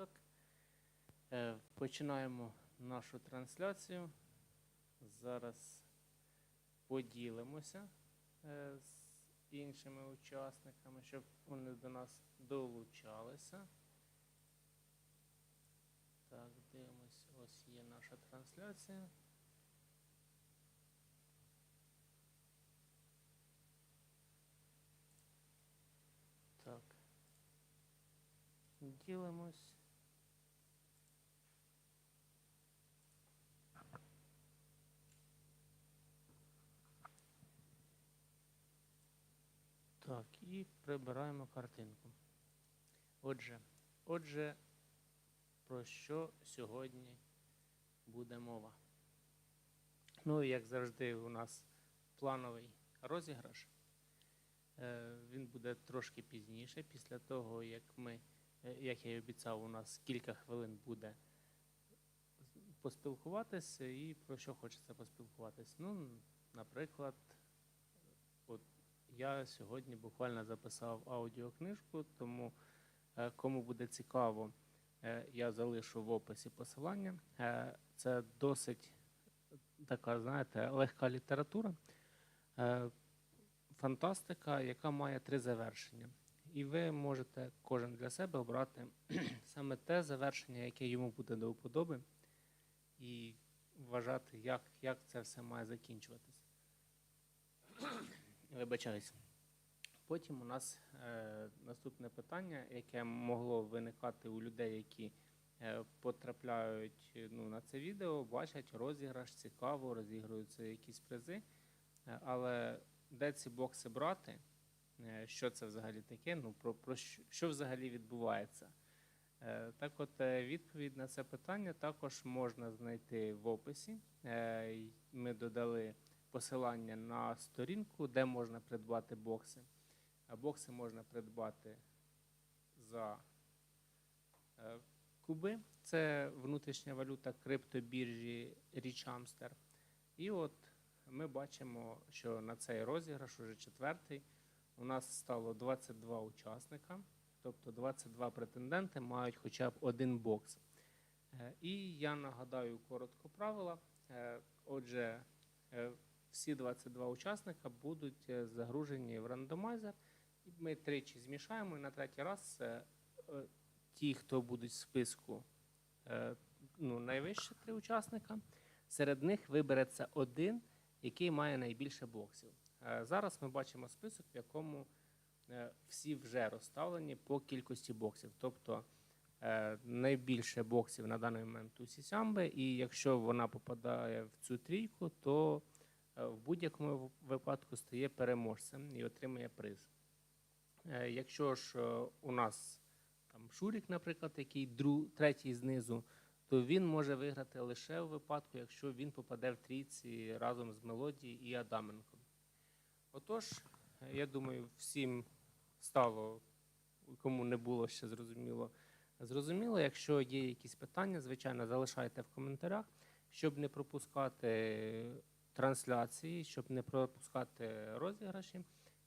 Так. Е, Починаємо нашу трансляцію. Зараз поділимося е, з іншими учасниками, щоб вони до нас долучалися. Так, дивимось, ось є наша трансляція. Так. Ділимось. Так, і прибираємо картинку. Отже, отже, про що сьогодні буде мова? Ну, як завжди, у нас плановий розіграш. Е, Він буде трошки пізніше, після того, як ми, е, як я і обіцяв, у нас кілька хвилин буде поспілкуватися і про що хочеться поспілкуватись. Ну, наприклад, я сьогодні буквально записав аудіокнижку, тому е, кому буде цікаво, е, я залишу в описі посилання. Е, Це досить така, знаєте, легка література. Фантастика, яка має три завершення. І ви можете кожен для себе обрати саме те завершення, яке йому буде до вподоби, і вважати, як, як це все має закінчуватись. Вибачаюсь. Потім у нас е, наступне питання, яке могло виникати у людей, які е, потрапляють е, ну, на це відео, бачать розіграш, цікаво, розігруються якісь призи. Е, але де ці бокси брати? Е, Що це взагалі таке? Ну, про, про що, що взагалі відбувається? Е, Так от е, відповідь на це питання також можна знайти в описі. Е, Ми додали посилання на сторінку, де можна придбати бокси. Бокси можна придбати за е, куби. Це внутрішня валюта криптобіржі Річамстер. І от ми бачимо, що на цей розіграш, уже четвертий, у нас стало 22 учасника, тобто 22 претенденти мають хоча б один бокс. Е, І я нагадаю коротко правила. Е, Отже, всі 22 учасника будуть е, загружені в рандомайзер. Ми тричі змішаємо, і на третій раз е, е, ті, хто будуть в списку ну, найвище три учасника, серед них вибереться один, який має найбільше боксів. Зараз ми бачимо список, в якому всі вже розставлені по кількості боксів. Тобто найбільше боксів на даний момент у Сісямби, і якщо вона попадає в цю трійку, то в будь-якому випадку стає переможцем і отримує приз. Е, Якщо ж е, у нас там Шурік, наприклад, який дру, третій знизу, то він може виграти лише у випадку, якщо він попаде в трійці разом з Мелодією і Адаменком. Отож, е, я думаю, всім стало, кому не було ще зрозуміло, зрозуміло. Якщо є якісь питання, звичайно, залишайте в коментарях, щоб не пропускати трансляції, щоб не пропускати розіграші.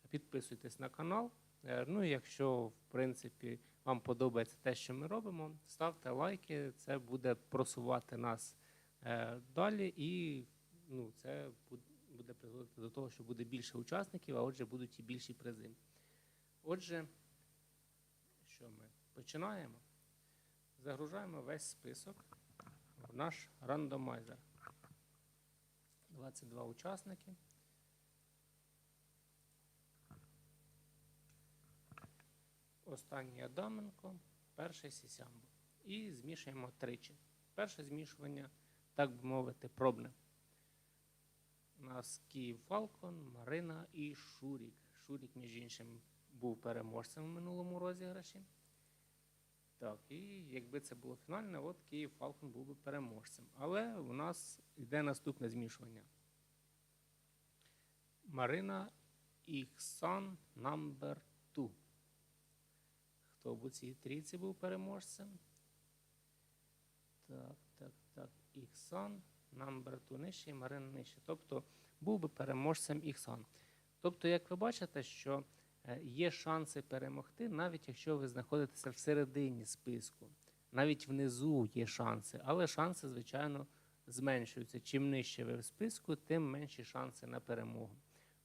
Підписуйтесь на канал. Е, Ну, і якщо в принципі вам подобається те, що ми робимо, ставте лайки. Це буде просувати нас е, далі, і ну, це буде призводити до того, що буде більше учасників, а отже, будуть і більші призи. Отже, що ми починаємо? Загружаємо весь список в наш рандомайзер. 22 учасники. Останній Адаменко, перший Сісямбо. І змішуємо тричі. Перше змішування, так би мовити, пробне. У нас Київ Фалкон, Марина і Шурік. Шурік, між іншим, був переможцем в минулому розіграші. Так, і якби це було фінальне, от Київ Фалкон був би переможцем. Але у нас йде наступне змішування. Марина Іксан number 2. Хто в цій трійці був переможцем? Так, так, так. Іксан, number 2 нижче і Марина нижче. Тобто був би переможцем Іксан. Тобто, як ви бачите, що є шанси перемогти, навіть якщо ви знаходитеся всередині списку. навіть внизу є шанси, але шанси, звичайно, зменшуються. Чим нижче ви в списку, тим менші шанси на перемогу.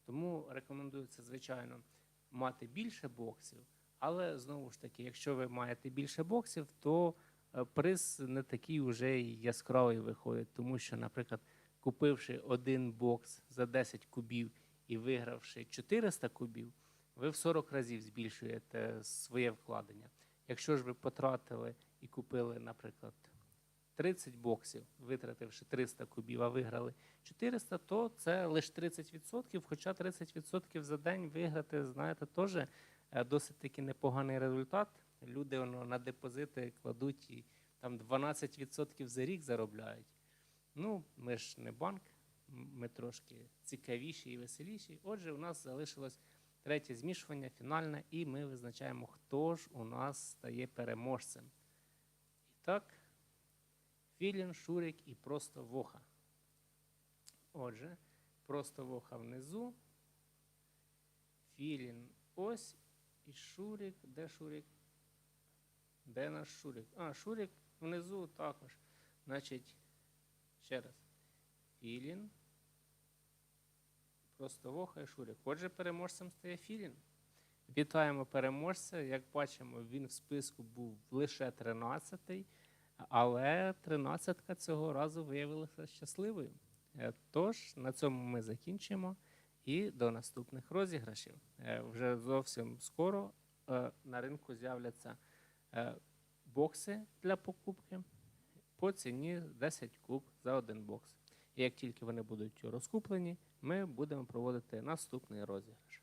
Тому рекомендується, звичайно, мати більше боксів. Але знову ж таки, якщо ви маєте більше боксів, то е, приз не такий вже й яскравий виходить, тому що, наприклад, купивши один бокс за 10 кубів і вигравши 400 кубів, ви в 40 разів збільшуєте своє вкладення. Якщо ж ви потратили і купили, наприклад, 30 боксів, витративши 300 кубів, а виграли 400, то це лише 30%, хоча 30% за день виграти, знаєте, теж е, досить таки непоганий результат. Люди воно, на депозити кладуть і там 12% за рік заробляють. Ну, ми ж не банк, ми трошки цікавіші і веселіші. Отже, у нас залишилось третє змішування, фінальне, і ми визначаємо, хто ж у нас стає переможцем. І так, Філін, Шурик і просто Воха. Отже, просто Воха внизу. Філін ось. І Шурик. Де Шурик? Де наш Шурик? А, Шурик внизу також. Значить, ще раз. Філін. Просто Воха і Шурик. Отже, переможцем стає Філін. Вітаємо переможця. Як бачимо, він в списку був лише 13-й, але 13-ка цього разу виявилася щасливою. Е, Тож на цьому ми закінчимо і до наступних розіграшів. Е, Вже зовсім скоро е, на ринку з'являться бокси для покупки по ціні 10 куб за один бокс. Як тільки вони будуть розкуплені, ми будемо проводити наступний розіграш.